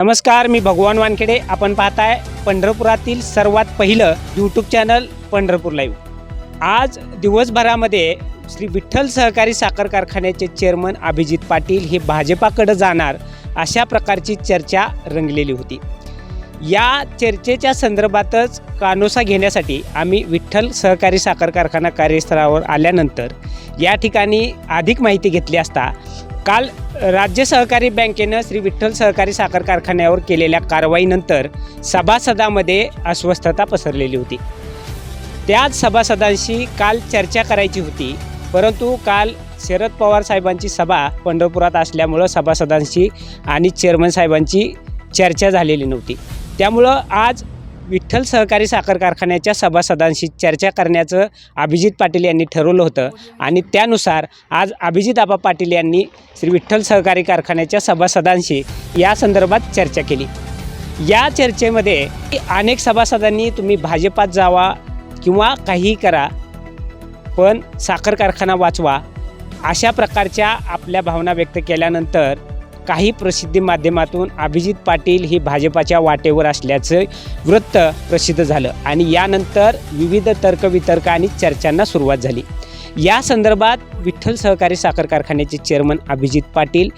नमस्कार मी भगवान वानखेडे. आपण पाहताय पंढरपुरातील सर्वात पहिलं यूट्यूब चॅनल पंढरपूर लाईव्ह आज दिवसभरामध्ये श्री विठ्ठल सहकारी साखर कारखान्याचे चेअरमन अभिजित पाटील हे भाजपाकडे जाणार अशा प्रकारची चर्चा रंगलेली होती. या चर्चेच्या संदर्भातच कानोसा घेण्यासाठी आम्ही विठ्ठल सहकारी साखर कारखाना कार्यस्थळावर आल्यानंतर या ठिकाणी अधिक माहिती घेतली असता काल राज्य सहकारी बँकेनं श्री विठ्ठल सहकारी साखर कारखान्यावर केलेल्या कारवाईनंतर सभासदामध्ये अस्वस्थता पसरलेली होती. त्याच सभासदांशी काल चर्चा करायची होती परंतु काल शरद पवार साहेबांची सभा पंढरपुरात असल्यामुळं सभासदांशी आणि चेअरमन साहेबांची चर्चा झालेली नव्हती. त्यामुळं आज विठ्ठल सहकारी साखर कारखान्याच्या सभासदांशी चर्चा करण्याचं अभिजित पाटील यांनी ठरवलं होतं. आणि त्यानुसार आज अभिजित आबा पाटील यांनी श्री विठ्ठल सहकारी कारखान्याच्या सभासदांशी या संदर्भात चर्चा केली. या चर्चेमध्ये अनेक सभासदांनी तुम्ही भाजपात जावा किंवा काहीही करा पण साखर कारखाना वाचवा अशा प्रकारच्या आपल्या भावना व्यक्त केल्यानंतर काही प्रसिद्धी माध्यमातून अभिजित पाटील ही भाजपाच्या वाटेवर असल्याचं वृत्त प्रसिद्ध झालं आणि यानंतर विविध तर्कवितर्क आणि चर्चांना सुरुवात झाली. या संदर्भात विठ्ठल सहकारी साखर कारखान्याचे चेअरमन अभिजित पाटील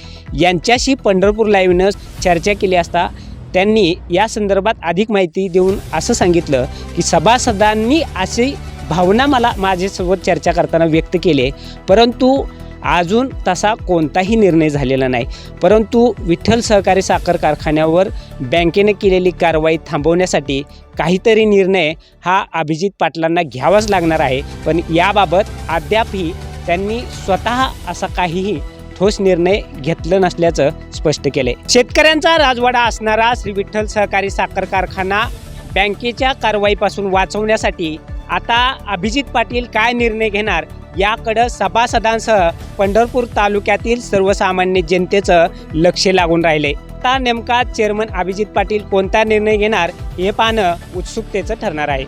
यांच्याशी पंढरपूर लाईव्हनं चर्चा केली असता त्यांनी या संदर्भात अधिक माहिती देऊन असं सांगितलं की सभासदांनी अशी भावना मला माझ्यासोबत चर्चा करताना व्यक्त केले. परंतु अजून तसा कोणताही निर्णय झालेला नाही. परंतु विठ्ठल सहकारी साखर कारखान्यावर बँकेने केलेली कारवाई थांबवण्यासाठी काहीतरी निर्णय हा अभिजित पाटलांना घ्यावाच लागणार आहे. पण याबाबत अद्यापही त्यांनी स्वतः असा काहीही ठोस निर्णय घेतलं नसल्याचं स्पष्ट केले शेतकऱ्यांचा राजवाडा असणारा श्री विठ्ठल सहकारी साखर कारखाना बँकेच्या कारवाईपासून वाचवण्यासाठी आता अभिजित पाटील काय निर्णय घेणार याकडं सभासदांसह पंढरपूर तालुक्यातील सर्वसामान्य जनतेचं लक्ष लागून राहिले. आता नेमका चेअरमन अभिजित पाटील कोणता निर्णय घेणार हे पाहणं उत्सुकतेचं ठरणार आहे.